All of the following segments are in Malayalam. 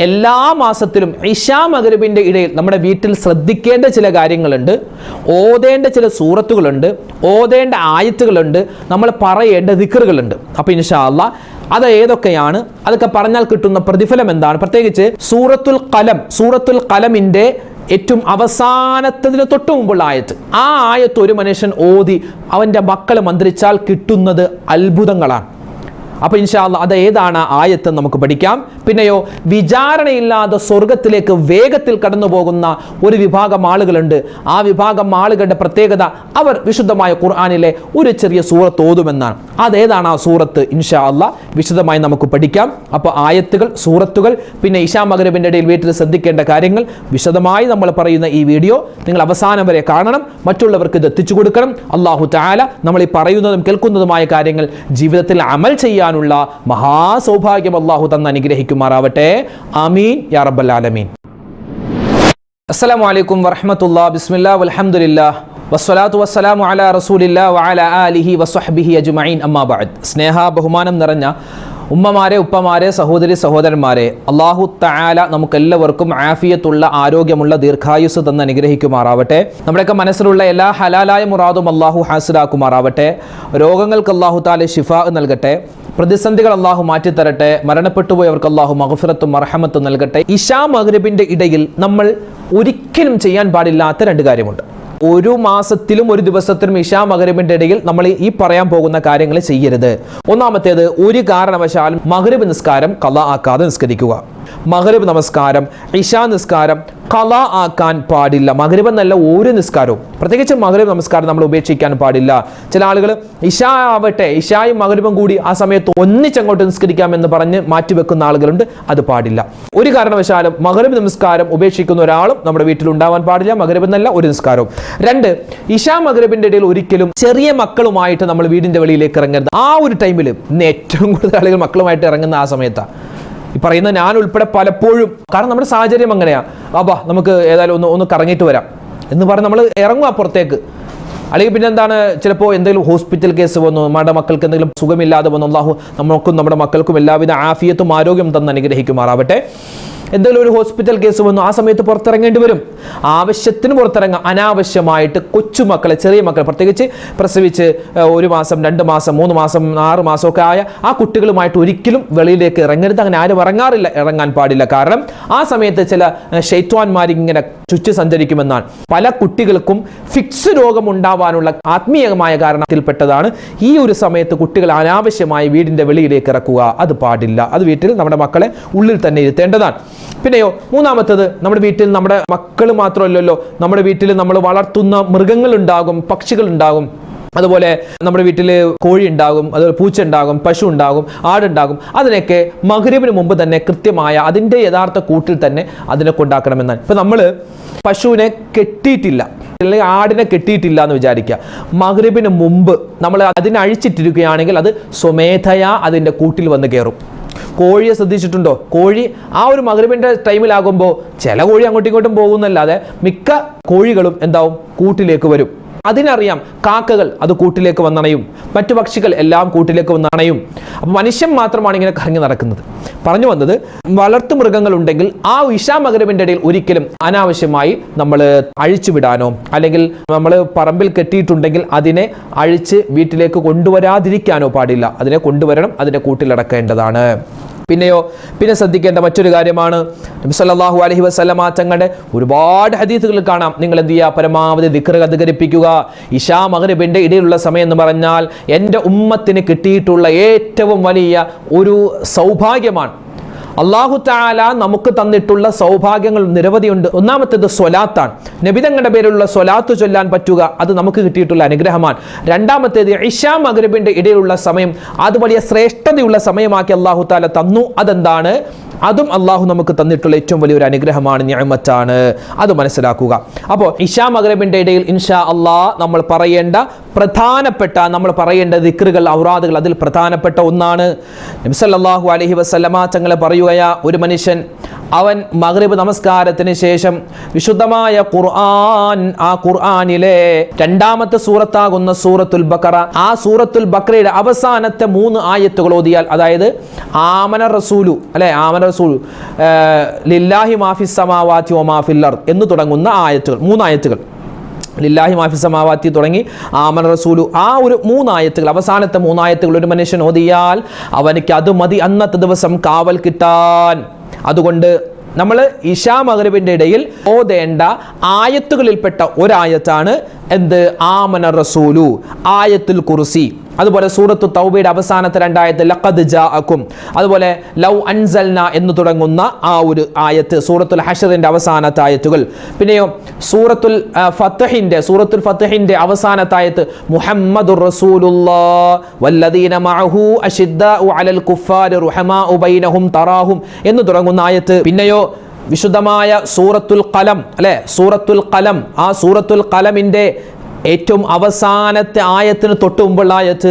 എല്ലാ മാസത്തിലും ഇഷാ മകരുവിന്റെ ഇടയിൽ നമ്മുടെ വീട്ടിൽ ശ്രദ്ധിക്കേണ്ട ചില കാര്യങ്ങളുണ്ട്. ഓതേണ്ട ചില സൂറത്തുകളുണ്ട്. ഓതേണ്ട ആയത്തുകളുണ്ട്. നമ്മൾ പറയേണ്ട ദിക്കറുകളുണ്ട് അപ്പോൾ ഇൻഷാ അല്ല അത് ഏതൊക്കെയാണ്? അതൊക്കെ പറഞ്ഞാൽ കിട്ടുന്ന പ്രതിഫലം എന്താണ്? പ്രത്യേകിച്ച് സൂറത്തുൽ കലം സൂറത്തുൽ കലമിന്റെ ഏറ്റവും അവസാനത്തതിന് തൊട്ടു മുമ്പുള്ള ആയത്ത്. ആ ആയത്ത് ഒരു മനുഷ്യൻ ഓതി അവന്റെ മക്കൾ മന്ത്രിച്ചാൽ കിട്ടുന്നത് അത്ഭുതങ്ങളാണ്. അപ്പോൾ ഇൻഷാല്ല അത് ഏതാണ് ആയത്ത് നമുക്ക് പഠിക്കാം. പിന്നെയോ വിചാരണയില്ലാതെ സ്വർഗത്തിലേക്ക് വേഗത്തിൽ കടന്നു പോകുന്ന ഒരു വിഭാഗം ആളുകളുണ്ട്. ആ വിഭാഗം ആളുകളുടെ പ്രത്യേകത അവർ വിശുദ്ധമായ ഖുർആാനിലെ ഒരു ചെറിയ സൂറത്ത് ഓതുമെന്നാണ്. അതേതാണ് ആ സൂറത്ത്? ഇൻഷാ വിശദമായി നമുക്ക് പഠിക്കാം. അപ്പോൾ ആയത്തുകൾ സൂറത്തുകൾ പിന്നെ ഇഷാ മകരബിന്റെ ഇടയിൽ വീട്ടിൽ ശ്രദ്ധിക്കേണ്ട കാര്യങ്ങൾ വിശദമായി നമ്മൾ പറയുന്ന ഈ വീഡിയോ നിങ്ങൾ അവസാനം വരെ കാണണം. മറ്റുള്ളവർക്ക് ഇത് എത്തിച്ചു കൊടുക്കണം. അള്ളാഹു ചായാല നമ്മൾ ഈ പറയുന്നതും കേൾക്കുന്നതുമായ കാര്യങ്ങൾ ജീവിതത്തിൽ അമൽ ചെയ്യാനുള്ള മഹാസൗഭാഗ്യം അള്ളാഹു തന്ന് അനുഗ്രഹിക്കുമാറാവട്ടെ. അമീൻ യാ റബ്ബൽ ആലമീൻ. അസ്സലാമു അലൈക്കും വറഹ്മത്തുള്ളാ. ബിസ്മില്ലാ. വലഹമുല്ല വസ്സലാത്തു വസ്സലാമു അല റസൂലില്ല വഅല ആലിഹി വസ്വഹ്ബിഹി അജ്മഈൻ. അമ്മാ ബഅദ്. സ്നേഹ ബഹുമാനം നിറഞ്ഞ ഉമ്മമാരെ ഉപ്പമാരെ സഹോദരി സഹോദരന്മാരെ അള്ളാഹു തആല നമുക്കെല്ലാവർക്കും ആഫിയത്തുള്ള ആരോഗ്യമുള്ള ദീർഘായുസ് തന്ന് അനുഗ്രഹിക്കുമാറാവട്ടെ. നമ്മുടെയൊക്കെ മനസ്സിലുള്ള എല്ലാ ഹലാലായ മുറാദും അള്ളാഹു ഹാസിലാക്കുമാറാവട്ടെ. രോഗങ്ങൾക്ക് അള്ളാഹു താല ഷിഫ നൽകട്ടെ. പ്രതിസന്ധികൾ അള്ളാഹു മാറ്റിത്തരട്ടെ. മരണപ്പെട്ടുപോയവർക്ക് അള്ളാഹു മഹഫിറത്തും മർഹമത്തും നൽകട്ടെ. ഇഷാ മഗ്രിബിന്റെ ഇടയിൽ നമ്മൾ ഒരിക്കലും ചെയ്യാൻ പാടില്ലാത്ത രണ്ട് കാര്യമുണ്ട്. ഒരു മാസത്തിലും ഒരു ദിവസത്തിലും ഇഷാ മകരബിന്റെ ഇടയിൽ നമ്മൾ ഈ പറയാൻ പോകുന്ന കാര്യങ്ങൾ ചെയ്യരുത്. ഒന്നാമത്തേത് ഒരു കാരണവശാലും മകരബ് നിസ്കാരം കല ആക്കാതെ നിസ്കരിക്കുക. മകരബ് നമസ്കാരം ഇഷാ നിസ്കാരം കല ആക്കാൻ പാടില്ല. മകരബ് എന്നല്ല ഒരു നിസ്കാരവും. പ്രത്യേകിച്ച് മകരബ് നമസ്കാരം നമ്മൾ ഉപേക്ഷിക്കാൻ പാടില്ല. ചില ആളുകൾ ഇഷ ആവട്ടെ ഇഷായും മകരബും കൂടി ആ സമയത്ത് ഒന്നിച്ചങ്ങോട്ട് നിസ്കരിക്കാമെന്ന് പറഞ്ഞ് മാറ്റിവെക്കുന്ന ആളുകളുണ്ട്. അത് പാടില്ല. ഒരു കാരണവശാലും മകരബ് നമസ്കാരം ഉപേക്ഷിക്കുന്ന ഒരാളും നമ്മുടെ വീട്ടിൽ ഉണ്ടാവാൻ പാടില്ല. മകരബ് എന്നല്ല ഒരു നിസ്കാരവും. രണ്ട് ഇഷാ മകരബിന്റെ ഇടയിൽ ഒരിക്കലും ചെറിയ മക്കളുമായിട്ട് നമ്മൾ വീടിന്റെ വെളിയിലേക്ക് ഇറങ്ങരുത്. ആ ഒരു ടൈമിൽ ഏറ്റവും കൂടുതൽ ആളുകൾ മക്കളുമായിട്ട് ഇറങ്ങുന്ന ആ സമയത്താണ് ഈ പറയുന്ന ഞാൻ ഉൾപ്പെടെ പലപ്പോഴും കാരണം നമ്മുടെ സാഹചര്യം അങ്ങനെയാ. അപ്പാ നമുക്ക് ഏതായാലും ഒന്ന് ഒന്ന് കറങ്ങിയിട്ട് വരാം. എന്ന് പറഞ്ഞ് നമ്മൾ ഇറങ്ങുക പുറത്തേക്ക്. അല്ലെങ്കിൽ പിന്നെ എന്താണ് ചിലപ്പോൾ എന്തെങ്കിലും ഹോസ്പിറ്റൽ കേസ് വന്നു നമ്മുടെ മക്കൾക്ക് എന്തെങ്കിലും സുഖമില്ലാതെ വന്നു അള്ളാഹു നമുക്കും നമ്മുടെ മക്കൾക്കും എല്ലാവിധ ആഫിയത്തും ആരോഗ്യം തന്ന് അനുഗ്രഹിക്കുമാറാവട്ടെ. എന്തെങ്കിലും ഒരു ഹോസ്പിറ്റൽ കേസ് വന്നു. ആ സമയത്ത് പുറത്തിറങ്ങേണ്ടി വരും. ആവശ്യത്തിന് പുറത്തിറങ്ങാം. അനാവശ്യമായിട്ട് കൊച്ചുമക്കളെ ചെറിയ മക്കളെ പ്രത്യേകിച്ച് പ്രസവിച്ച് ഒരു മാസം രണ്ട് മാസം മൂന്ന് മാസം ആറ് മാസമൊക്കെ ആയ ആ കുട്ടികളുമായിട്ട് ഒരിക്കലും വെളിയിലേക്ക് ഇറങ്ങരുത്. അങ്ങനെ ആരും ഇറങ്ങാറില്ല ഇറങ്ങാൻ പാടില്ല. കാരണം ആ സമയത്ത് ചില ഇങ്ങനെ ചുറ്റി സഞ്ചരിക്കുമെന്നാണ്. പല കുട്ടികൾക്കും ഫിക്സ് രോഗം ഉണ്ടാവാനുള്ള ആത്മീയമായ കാരണത്തിൽപ്പെട്ടതാണ് ഈ ഒരു സമയത്ത് കുട്ടികൾ അനാവശ്യമായി വീടിന്റെ വെളിയിലേക്ക് ഇറക്കുക. അത് പാടില്ല. അത് വീട്ടിൽ നമ്മുടെ മക്കളെ ഉള്ളിൽ തന്നെ ഇരുത്തേണ്ടതാണ്. പിന്നെയോ മൂന്നാമത്തത് നമ്മുടെ വീട്ടിൽ നമ്മുടെ മക്കൾ മാത്രമല്ലല്ലോ നമ്മുടെ വീട്ടിൽ നമ്മൾ വളർത്തുന്ന മൃഗങ്ങൾ ഉണ്ടാകും പക്ഷികൾ ഉണ്ടാകും അതുപോലെ നമ്മുടെ വീട്ടിൽ കോഴി ഉണ്ടാകും അതുപോലെ പൂച്ച ഉണ്ടാകും പശു ഉണ്ടാകും ആടുണ്ടാകും. അതിനൊക്കെ മകരവിന് മുമ്പ് തന്നെ കൃത്യമായ അതിന്റെ യഥാർത്ഥ കൂട്ടിൽ തന്നെ അതിനെ കൊണ്ടാക്കണമെന്നാണ്. ഇപ്പം നമ്മൾ പശുവിനെ കെട്ടിയിട്ടില്ല അല്ലെങ്കിൽ ആടിനെ കെട്ടിയിട്ടില്ല എന്ന് വിചാരിക്കുക. മകരവിന് മുമ്പ് നമ്മൾ അതിനെ അഴിച്ചിട്ടിരിക്കുകയാണെങ്കിൽ അത് സ്വമേധയാ അതിന്റെ കൂട്ടിൽ വന്ന് കയറും. കോഴിയെ ശ്രദ്ധിച്ചിട്ടുണ്ടോ? കോഴി ആ ഒരു മകരവിന്റെ ടൈമിലാകുമ്പോൾ ചില കോഴി അങ്ങോട്ടും ഇങ്ങോട്ടും പോകുന്നല്ലാതെ മിക്ക കോഴികളും എന്താവും? കൂട്ടിലേക്ക് വരും. അതിനറിയാം കാക്കകൾ അത് കൂട്ടിലേക്ക് വന്നണയും മറ്റു പക്ഷികൾ എല്ലാം കൂട്ടിലേക്ക് വന്നണയും. അപ്പം മനുഷ്യൻ മാത്രമാണ് ഇങ്ങനെ കറങ്ങി നടക്കുന്നത്. പറഞ്ഞു വന്നത് വളർത്തു മൃഗങ്ങൾ ഉണ്ടെങ്കിൽ ആ വിഷാമകരവിന്റെ ഇടയിൽ ഒരിക്കലും അനാവശ്യമായി നമ്മൾ അഴിച്ചു വിടാനോ അല്ലെങ്കിൽ നമ്മൾ പറമ്പിൽ കെട്ടിയിട്ടുണ്ടെങ്കിൽ അതിനെ അഴിച്ച് വീട്ടിലേക്ക് കൊണ്ടുവരാതിരിക്കാനോ പാടില്ല. അതിനെ കൊണ്ടുവരണം അതിനെ കൂട്ടിലടക്കേണ്ടതാണ്. പിന്നെയോ പിന്നെ ശ്രദ്ധിക്കേണ്ട മറ്റൊരു കാര്യമാണ് നബി സല്ലല്ലാഹു അലൈഹി വസല്ലമ തങ്ങളുടെ ഒരുപാട് ഹദീസുകൾ കാണാം. നിങ്ങൾ എന്ത് ചെയ്യുക? പരമാവധി ദിക്ർ അധികരിപ്പിക്കുക. ഇഷാ മഗ്രിബിന്റെ ഇടയിലുള്ള സമയം എന്ന് പറഞ്ഞാൽ എന്റെ ഉമ്മത്തിന് കിട്ടിയിട്ടുള്ള ഏറ്റവും വലിയ ഒരു സൗഭാഗ്യമാണ്. അള്ളാഹു താല നമുക്ക് തന്നിട്ടുള്ള സൗഭാഗ്യങ്ങൾ നിരവധിയുണ്ട് ഒന്നാമത്തേത് സ്വലാത്താണ്. നബിതങ്ങളുടെ പേരിലുള്ള സ്വലാത്ത് ചൊല്ലാൻ പറ്റുക അത് നമുക്ക് കിട്ടിയിട്ടുള്ള അനുഗ്രഹമാണ്. രണ്ടാമത്തേത് ഇഷാ മഗ്രബിന്റെ ഇടയിലുള്ള സമയം അത് വലിയ ശ്രേഷ്ഠതയുള്ള സമയമാക്കി അള്ളാഹു താല തന്നു. അതെന്താണ്? അതും അള്ളാഹു നമുക്ക് തന്നിട്ടുള്ള ഏറ്റവും വലിയൊരു അനുഗ്രഹമാണ് ഞാമത്താണ് അത് മനസ്സിലാക്കുക. അപ്പോൾ ഇഷാ മഗ്രബിന്റെ ഇടയിൽ ഇൻഷാ അള്ളാഹ് നമ്മൾ പറയേണ്ട പ്രധാനപ്പെട്ട നമ്മൾ പറയേണ്ട ദിക്റുകൾ ഔറാദുകൾ അതിൽ പ്രധാനപ്പെട്ട ഒന്നാണ്. നബിസല്ലാഹു അലഹി വസ്ലമ തങ്ങളെ പറയുകയാ ഒരു മനുഷ്യൻ അവൻ മഗ്രിബ് നമസ്കാരത്തിന് ശേഷം വിശുദ്ധമായ ഖുർആൻ ആ ഖുർആനിലെ രണ്ടാമത്തെ സൂറത്താകുന്ന സൂറത്തുൽ ബക്കറ ആ സൂറത്തുൽ ബക്കറയുടെ അവസാനത്തെ മൂന്ന് ആയത്തുകൾ ഓതിയാൽ അതായത് ആമന റസൂലു അല്ലെ ആമന റസൂലു ലില്ലാഹി മാഫിസ് സമാവാത്തി ഒ മാഫില്ലർ എന്ന് തുടങ്ങുന്ന ആയത്തുകൾ മൂന്ന് ആയത്തുകൾ ലില്ലാഹി മാഫി സമാവാത്തി തുടങ്ങി. ആമൻ റസൂലു ആ ഒരു മൂന്നായത്തുകൾ അവസാനത്തെ മൂന്നായത്തുകൾ ഒരു മനുഷ്യൻ ഓതിയാൽ അവനിക്ക് അത് മതി അന്നത്തെ ദിവസം കാവൽ കിട്ടാൻ. അതുകൊണ്ട് നമ്മൾ ഇഷാ മകരവിന്റെ ഇടയിൽ ഓതേണ്ട ആയത്തുകളിൽപ്പെട്ട ഒരായത്താണ് എന്ത്? ആമന റസൂലു ആയത്തുൽ കുർസി. അതുപോലെ സൂറത്ത് തൗബയുടെ അവസാനത്തെ രണ്ടായത്ത് ലഖദ് ജാഅക്കും അതുപോലെ ലൗ അൻസൽന എന്ന് തുടങ്ങുന്ന ആ ഒരു ആയത്ത് സൂറത്തുൽ ഹഷറിന്റെ അവസാനത്തെ ആയത്തുകൾ. പിന്നെയോ സൂറത്തുൽ ഫത്തഹിന്റെ സൂറത്തുൽ ഫത്തഹിന്റെ അവസാനത്തെ ആയത്ത് മുഹമ്മദുർ റസൂലുള്ളാ വല്ലദീന മഅഹു അലൽ കുഫാരി ബൈനഹും തറാഹും എന്ന് തുടങ്ങുന്ന ആയത്ത്. പിന്നെയോ വിശുദ്ധമായ സൂറത്തുൽ കലം അല്ലെ? സൂറത്തുൽ കലം ആ സൂറത്തുൽ കലമിന്റെ ഏറ്റവും അവസാനത്തെ ആയത്തിന് തൊട്ട് മുമ്പുള്ള ആയത്ത്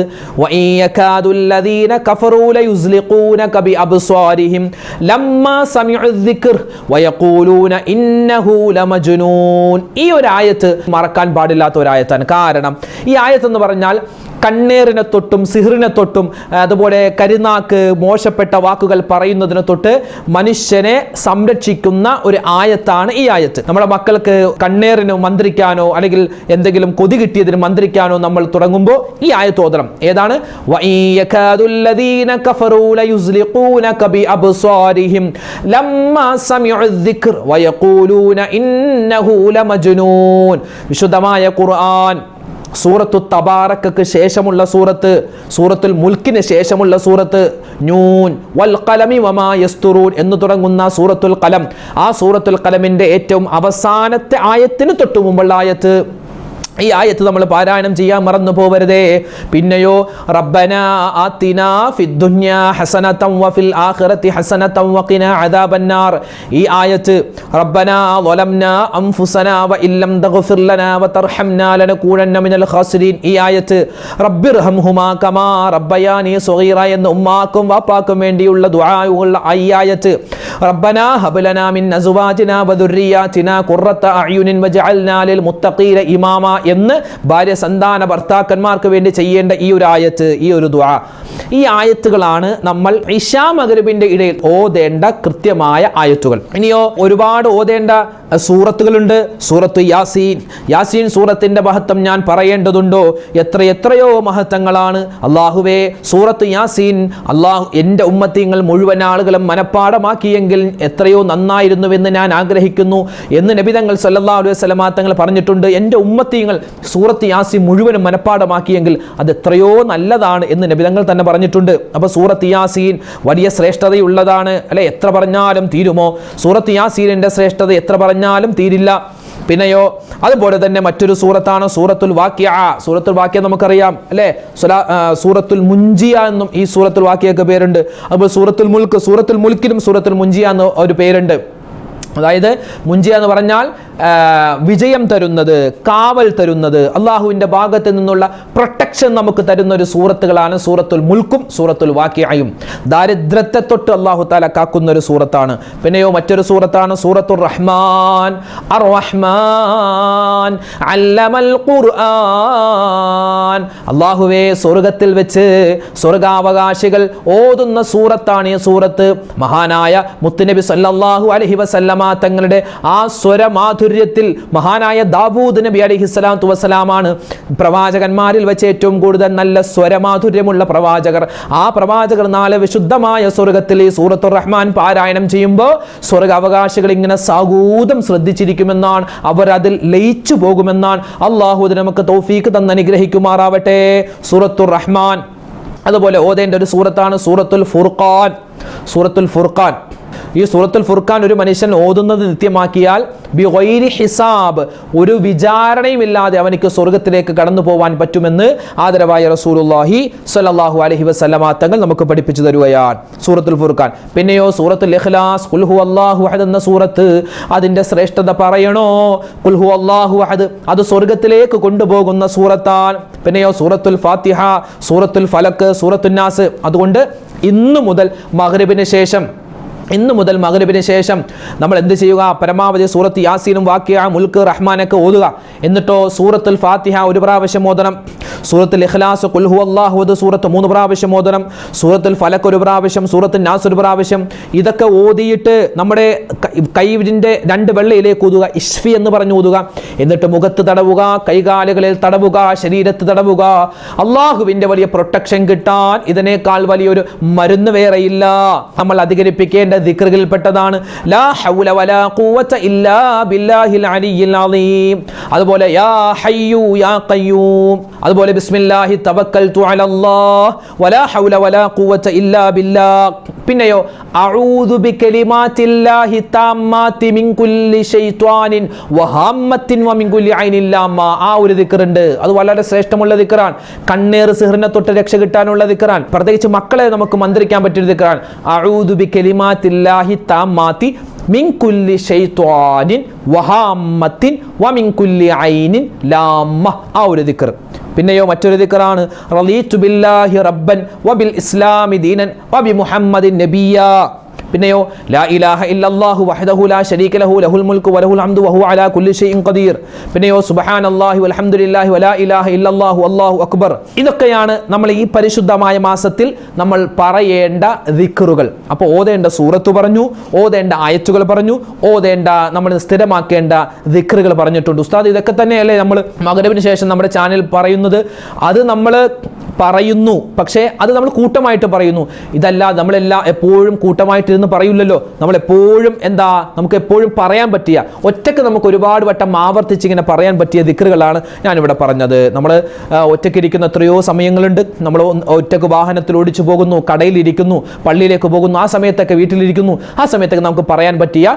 ഈ ഒരു ആയത്ത് മറക്കാൻ പാടില്ലാത്ത ഒരു ആയത്താണ്. കാരണം ഈ ആയത്ത് എന്ന് പറഞ്ഞാൽ കണ്ണേറിനെ തൊട്ടും സിഹറിനെ തൊട്ടും അതുപോലെ കരുനാക്ക് മോശപ്പെട്ട വാക്കുകൾ പറയുന്നതിനെ തൊട്ട് മനുഷ്യനെ സംരക്ഷിക്കുന്ന ഒരു ആയത്താണ് ഈ ആയത്ത്. നമ്മുടെ മക്കൾക്ക് കണ്ണേറിന് മന്ത്രിക്കാനോ അല്ലെങ്കിൽ എന്തെങ്കിലും കൊതി കിട്ടിയതിന് മന്ത്രിക്കാനോ നമ്മൾ തുടങ്ങുമ്പോൾ ഈ ആയത്ത് ഓതണം. ഏതാണ്? വിശുദ്ധമായ ഖുർആൻ സൂറത്തു തബാറക്കക്ക് ശേഷമുള്ള സൂറത്ത് സൂറത്തുൽ മുൽക്കിന് ശേഷമുള്ള സൂറത്ത് നൂൻ വൽ ഖലമി വമാ യസ്തുറൂൻ എന്ന് തുടങ്ങുന്ന സൂറത്തുൽ കലം ആ സൂറത്തുൽ കലമിന്റെ ഏറ്റവും അവസാനത്തെ ആയത്തിന് തൊട്ടു മുമ്പുള്ള ആയത്ത് ഈ ആയത്ത് നമ്മൾ പാരായണം ചെയ്യാൻ മറന്നു പോവരുതേ. പിന്നെയോ റബ്ബന ആത്തിന ഫിദ്ദുന്യ ഹസനതം വഫിൽ ആഖിറതി ഹസനതം വഖിന അദാബന്നാർ. ഈ ആയത്ത് റബ്ബന ളലംന അൻഫുസന വഇല്ലം തഗ്ഫിർ ലനാ വതർഹംനാ ലനകൂനന്ന മിനൽ ഖാസിരീൻ. ഈ ആയത്ത് റബ്ബിർഹംഹുമാ കമാ റബ്ബയാനി സ്വഗീറ എന്ന ഉമ്മാക്കും വാപ്പാക്കും വേണ്ടിയുള്ള ദുആയുള്ള ആയത്ത് റബ്ബന ഹബ് മിൻ അസ്വാജിനാ വദുർരിയാതിനാ ഖുർറത അഅ്യുനിൻ വജഅൽനാ ലിൽ മുത്തഖീന ഇമാമ എന്ന് ഭാര്യ സന്താന ഭർത്താക്കന്മാർക്ക് വേണ്ടി ചെയ്യേണ്ട ഈ ഒരു ആയത്ത് ഈ ഒരു ദുആ. ഈ ആയത്തുകളാണ് നമ്മൾ ഇഷാ മഗ്രിബിന്റെ ഇടയിൽ ഓതേണ്ട കൃത്യമായ ആയത്തുകൾ. ഇനിയോ ഒരുപാട് ഓതേണ്ട സൂറത്തുകളുണ്ട്. സൂറത്ത് യാസീൻ. യാസീൻ സൂറത്തിന്റെ മഹത്വം ഞാൻ പറയേണ്ടതുണ്ടോ? എത്ര എത്രയോ മഹത്വങ്ങളാണ്. അള്ളാഹുവേ സൂറത്ത് യാസീൻ അള്ളാഹു എന്റെ ഉമ്മത്തിങ്ങൾ മുഴുവൻ ആളുകളും മനഃപ്പാടമാക്കിയെങ്കിൽ എത്രയോ നന്നായിരുന്നുവെന്ന് ഞാൻ ആഗ്രഹിക്കുന്നു എന്ന് നബിതങ്ങൾ സല്ലാ അലൈഹി വസല്ലമ തങ്ങൾ പറഞ്ഞിട്ടുണ്ട്. എന്റെ ഉമ്മത്തിങ്ങൾ സൂറത്ത് യാസി മുഴുവനും മനഃപ്പാടമാക്കിയെങ്കിൽ അത് എത്രയോ നല്ലതാണ് എന്ന് നബിതങ്ങൾ തന്നെ പറഞ്ഞിട്ടുണ്ട്. അപ്പോൾ സൂറത്ത് യാസീൻ വലിയ ശ്രേഷ്ഠതയുള്ളതാണ്. അല്ലെ? എത്ര പറഞ്ഞാലും തീരുമോ? സൂറത്ത് യാസീനിന്റെ ശ്രേഷ്ഠത എത്ര പറഞ്ഞാലും തീരില്ല. പിന്നെയോ അതുപോലെ തന്നെ മറ്റൊരു സൂറത്താണ് സൂറത്തുൽ വാക്യ. സൂറത്തുൽ വാക്യ നമുക്കറിയാം. അല്ലേ? സുലാ സൂറത്തുൽ മുഞ്ചിയ എന്നും ഈ സൂറത്തുൽ വാക്യൊക്കെ പേരുണ്ട്. അതുപോലെ സൂറത്തുൽ മുൽക്ക് സൂറത്തുൽ മുൽക്കിനും സൂറത്തുൽ മുഞ്ചിയ എന്ന് ഒരു പേരുണ്ട്. അതായത് മുഞ്ചിയ എന്ന് പറഞ്ഞാൽ വിജയം തരുന്നത് കാവൽ തരുന്നത് അള്ളാഹുവിന്റെ ഭാഗത്ത് നിന്നുള്ള പ്രൊട്ടക്ഷൻ നമുക്ക് തരുന്ന ഒരു സൂറത്തുകളാണ് സൂറത്തുൽ മുൽക്കും സൂറത്തുൽ വാക്കിയായും. ദാരിദ്ര്യത്തെ തൊട്ട് അള്ളാഹു താല കാക്കുന്ന ഒരു സൂറത്താണ്. പിന്നെയോ മറ്റൊരു സൂറത്താണ് സൂറത്തുൽ റഹ്മാൻ. അർ റഹ്മാൻ അല്ലമൽ ഖുർആൻ. അള്ളാഹുവേ സ്വർഗത്തിൽ വെച്ച് സ്വർഗാവകാശികൾ ഓതുന്ന സൂറത്താണ് ഈ സൂറത്ത്. മഹാനായ മുത്തുനബി സല്ലല്ലാഹു അലൈഹി വസല്ലമ തങ്ങളുടെ ആ സ്വരമാധുര്യത്തിൽ മഹാനായ ദാവൂദ് നബി അലിഹിസ്സലാം സ്വലാത്തു വസ്സലാമാണ്. പ്രവാചകന്മാരിൽ വെച്ച് ഏറ്റവും കൂടുതൽ നല്ല സ്വരമാധുര്യമുള്ള പ്രവാചകർ. ആ പ്രവാചകർ നാളെ വിശുദ്ധമായ സ്വർഗത്തിൽ ഈ സൂറത്തുർ റഹ്മാൻ പാരായണം ചെയ്യുമ്പോൾ സ്വർഗ അവകാശികൾ ഇങ്ങനെ സാഗൂതം ശ്രദ്ധിച്ചിരിക്കുമെന്നാണ്. അവർ അതിൽ ലയിച്ചു പോകുമെന്നാണ്. അള്ളാഹുദ് നമുക്ക് തോഫീക്ക് തന്ന് അനുഗ്രഹിക്കുമാറാവട്ടെ. സൂറത്തുർ റഹ്മാൻ. അതുപോലെ ഓതേണ്ട ഒരു സൂറത്താണ് സൂറത്തുൽ ഫുർഖാൻ. സൂറത്തുൽ ഫുർഖാൻ. ഈ സൂറത്തുൽ ഫുർഖാൻ ഒരു മനുഷ്യൻ ഓതുന്നത് നിത്യമാക്കിയാൽ ഹിസാബ് ഒരു വിചാരണയുമില്ലാതെ അവനിക്ക് സ്വർഗത്തിലേക്ക് കടന്നു പോവാൻ പറ്റുമെന്ന് ആദരവായ റസൂലുള്ളാഹി സ്വല്ലല്ലാഹു അലഹി വസല്ലമ തങ്ങൾ നമുക്ക് പഠിപ്പിച്ചു തരുകയാണ് സൂറത്തുൽ ഫുർഖാൻ. പിന്നെയോ സൂറത്തുൽ ഇഖ്ലാസ് കുൽഹു അള്ളാഹു അഹദ് എന്ന സൂറത്ത് അതിന്റെ ശ്രേഷ്ഠത പറയണോ? കുൽഹു അള്ളാഹു അഹദ് അത് സ്വർഗത്തിലേക്ക് കൊണ്ടുപോകുന്ന സൂറത്താൻ പിന്നെയോ സൂറത്തുൽ ഫാത്തിഹ സൂറത്തുൽ ഫലക്ക് സൂറത്തുന്നാസ് അതുകൊണ്ട് ഇന്നു മുതൽ മഹ്രബിന് ശേഷം ഇന്ന് മുതൽ മകരവിന് ശേഷം നമ്മൾ എന്ത് ചെയ്യുക? പരമാവധി സൂറത്ത് യാസീനും വാക്യ മുൽക്ക് റഹ്മാനൊക്കെ ഓതുക. എന്നിട്ടോ സൂറത്തുൽ ഫാത്തിഹ ഒരു പ്രാവശ്യം ഓതണം. സൂറത്തുൽ ഇഖ്ലാസ് കുൽഹു അള്ളാഹുദ് സൂറത്ത് മൂന്ന് പ്രാവശ്യം ഓതണം. സൂറത്തുൽ ഫലക്ക് ഒരു പ്രാവശ്യം സൂറത്തുൽ നാസ് ഒരു പ്രാവശ്യം. ഇതൊക്കെ ഓതിയിട്ട് നമ്മുടെ കൈവിന്റെ രണ്ട് വെള്ളയിലേക്ക് ഊതുക ഇഷ്ഫി എന്ന് പറഞ്ഞു ഊതുക എന്നിട്ട് മുഖത്ത് തടവുക കൈകാലുകളിൽ തടവുക ശരീരത്ത് തടവുക. അള്ളാഹുവിന്റെ വലിയ പ്രൊട്ടക്ഷൻ കിട്ടാൻ ഇതിനേക്കാൾ വലിയൊരു മരുന്ന് വേറെയില്ല. നമ്മൾ അധികരിപ്പിക്കേണ്ട ദിക്റുകളിൽപ്പെട്ടതാണ്. അലിയിൽ അലീം അതുപോലെ അതുപോലെ പിന്നെയോ അഊദു അത് വളരെ ശ്രേഷ്ഠമുള്ള ദിക്റാണ്. കണ്ണേർ സിഹറിനെ തൊട്ട് രക്ഷ കിട്ടാനുള്ള ദിക്റാൻ പ്രത്യേകിച്ച് മക്കളെ നമുക്ക് മന്ത്രിക്കാൻ പറ്റിയ ബികലിമാത്തില്ലാഹി താമ്മാതി മിൻ കുല്ലി ഷെയ്ത്വാനിൻ വഹാമത്തിൻ വമിൻ കുല്ലി ഐനിൻ ലാമ്മ. ആ ഒരു ദിക്കർ പിന്നെയോ മറ്റൊരു ദിക്റാണ് റളീതു ബില്ലാഹി റബ്ബൻ വബിൽ ഇസ്ലാമി ദീനൻ വബി മുഹമ്മദിൻ നബിയ. പിന്നെയോ ലാ ഇലാഹ ഇല്ലല്ലാഹു വഹദഹു ലാ ശരീക ലഹു ലഹുൽ മുൽക്കു വലഹുൽ ഹംദു വഹു അലാ കുല്ലി ഷൈഇൻ ഖദീർ. പിന്നെയോ സുബ്ഹാനല്ലാഹി വൽഹംദുലില്ലാഹി വലാ ഇലാഹ ഇല്ലല്ലാഹു അല്ലാഹു അക്ബർ. ഇതൊക്കെയാണ് നമ്മൾ ഈ പരിശുദ്ധമായ മാസത്തിൽ നമ്മൾ പറയേണ്ട ദിക്റുകൾ. അപ്പോൾ ഓതേണ്ട സൂറത്ത് പറഞ്ഞു ഓതേണ്ട ആയത്തുകൾ പറഞ്ഞു ഓതേണ്ട നമ്മൾ സ്ഥിരമാക്കേണ്ട ദിക്റുകൾ പറഞ്ഞിട്ടുണ്ട്. ഉസ്താദ് ഇതൊക്കെ തന്നെയല്ലേ നമ്മൾ മകരവിന് ശേഷം നമ്മുടെ ചാനൽ പറയുന്നത്? അത് നമ്മൾ പറയുന്നു. പക്ഷേ അത് നമ്മൾ കൂട്ടമായിട്ട് പറയുന്നു. ഇതല്ല നമ്മളെല്ലാം എപ്പോഴും കൂട്ടമായിട്ട് ഇരുന്ന് പറയില്ലല്ലോ. നമ്മൾ എപ്പോഴും എന്താ നമുക്ക് എപ്പോഴും പറയാൻ പറ്റിയ ഒറ്റയ്ക്ക് നമുക്ക് ഒരുപാട് വട്ടം ആവർത്തിച്ച് ഇങ്ങനെ പറയാൻ പറ്റിയ ദിക്കറുകളാണ് ഞാനിവിടെ പറഞ്ഞത്. നമ്മൾ ഒറ്റയ്ക്ക് ഇരിക്കുന്ന എത്രയോ സമയങ്ങളുണ്ട്. നമ്മൾ ഒറ്റയ്ക്ക് വാഹനത്തിൽ ഓടിച്ചു പോകുന്നു കടയിലിരിക്കുന്നു പള്ളിയിലേക്ക് പോകുന്നു ആ സമയത്തൊക്കെ വീട്ടിലിരിക്കുന്നു. ആ സമയത്തൊക്കെ നമുക്ക് പറയാൻ പറ്റിയ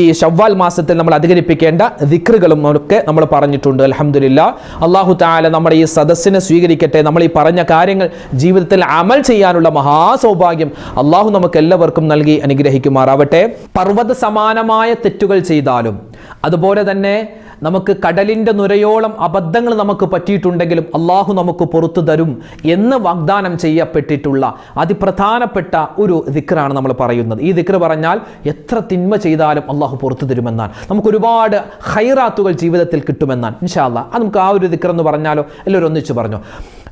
ഈ ഷവ്വാൽ മാസത്തിൽ നമ്മൾ അധികരിപ്പിക്കേണ്ട ദിക്കറുകളും ഒക്കെ നമ്മൾ പറഞ്ഞിട്ടുണ്ട്. അലഹമില്ല അള്ളാഹു താല നമ്മുടെ ഈ സദസ്സിനെ സ്വീകരിക്കട്ടെ. നമ്മൾ ഈ കാര്യങ്ങൾ ജീവിതത്തിൽ അമൽ ചെയ്യാനുള്ള മഹാസൗഭാഗ്യം അള്ളാഹു നമുക്ക് എല്ലാവർക്കും നൽകി അനുഗ്രഹിക്കുമാറാവട്ടെ. പർവത സമാനമായ തെറ്റുകൾ ചെയ്താലും അതുപോലെ തന്നെ നമുക്ക് കടലിന്റെ നുരയോളം അബദ്ധങ്ങൾ നമുക്ക് പറ്റിയിട്ടുണ്ടെങ്കിലും അള്ളാഹു നമുക്ക് പുറത്തു തരും എന്ന് വാഗ്ദാനം ചെയ്യപ്പെട്ടിട്ടുള്ള അതിപ്രധാനപ്പെട്ട ഒരു ദിക്റാണ് നമ്മൾ പറയുന്നത്. ഈ ദിക്ർ പറഞ്ഞാൽ എത്ര തിന്മ ചെയ്താലും അള്ളാഹു പുറത്തു തരുമെന്നാണ്. നമുക്ക് ഒരുപാട് ഹൈറാത്തുകൾ ജീവിതത്തിൽ കിട്ടുമെന്നാണ്. ഇൻഷാല്ല അത് നമുക്ക് ആ ഒരു ദിക്ർ എന്ന് പറഞ്ഞാലോ? എല്ലാവരും ഒന്നിച്ച് പറഞ്ഞു.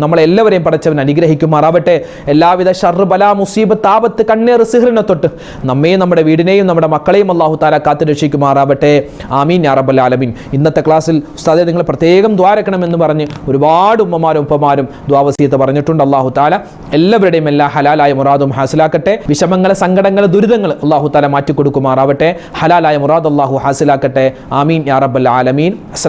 നമ്മളെല്ലാവരെയും പഠിച്ചവൻ അനുഗ്രഹിക്കുമാറാവട്ടെ. എല്ലാവിധ ഷർബല ബല മുസീബത്ത് കണ്ണേർ സിഹ്റിനെ തൊട്ട് നമ്മയും നമ്മുടെ വീടിനെയും നമ്മുടെ മക്കളെയും അള്ളാഹു താല കാത്തുരക്ഷിക്കുമാറാവട്ടെ ആമീൻ അറബൽ ആലമീൻ. ഇന്നത്തെ ക്ലാസ്സിൽ ഉസ്താദെ നിങ്ങൾ പ്രത്യേകം ദ്വാരക്കണമെന്ന് പറഞ്ഞ് ഒരുപാട് ഉമ്മമാരും ഉപ്പമാരും ദ്വാവസീത്ത് പറഞ്ഞിട്ടുണ്ട് അള്ളാഹു താല എല്ലാവരുടെയും എല്ലാ ഹലാലായ മുറാദും ഹാസിലാക്കട്ടെ. വിഷമങ്ങളെ സങ്കടങ്ങളെ ദുരിതങ്ങൾ അള്ളാഹു താല മാറ്റിക്കൊടുക്കുമാറാവട്ടെ. ഹലാലായ മുറാദ് അള്ളാഹു ഹാസിലാക്കട്ടെ. ആമീൻ യാ റബ്ബൽ ആലമീൻ. അസ്